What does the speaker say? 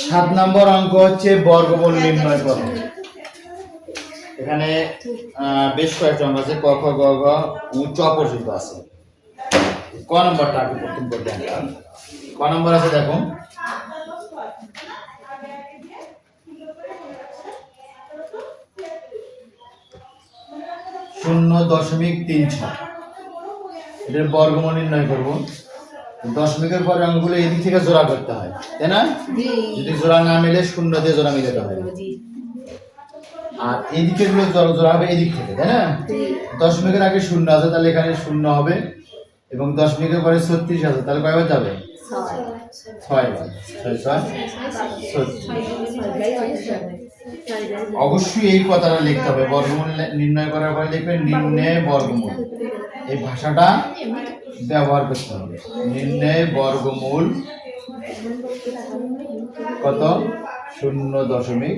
সাত নম্বর অঙ্ক হচ্ছে বর্গমূল নির্ণয় করো। এখানে বেশ কয়েকটা অঙ্ক আছে, ক, খ, গ, ঘ, উ, চ আছে। ক নম্বরটা আগে প্রথম করতে ক নম্বর আছে, দেখো। শূন্য দশমিক তিন ছয়। এটার বর্গমূল নির্ণয় করব। দশমিকের পরে অঙ্কগুলো এদিক থেকে জোড়া করতে হয় তাই না? যদি জোড়া না মিলে শূন্য দিয়ে জোড়া মিলাতে হয়। আর এদিকে গুলো জোড়া জোড়া হবে এদিক থেকে তাই না? দশমিকের আগে শূন্য আছে তাহলে এখানে শূন্য হবে। এবং দশমিকের পরে ছত্রিশ আছে তাহলে কয়বার যাবে? অবশ্যই এই কথাটা লিখতে হবে। বর্গমূল নির্ণয় করার পরে লিখবেন নির্ণয় বর্গমূল। এই ভাষাটা ব্যবহার করতে হবে নির্ণয় বর্গমূল কত শূন্য দশমিক।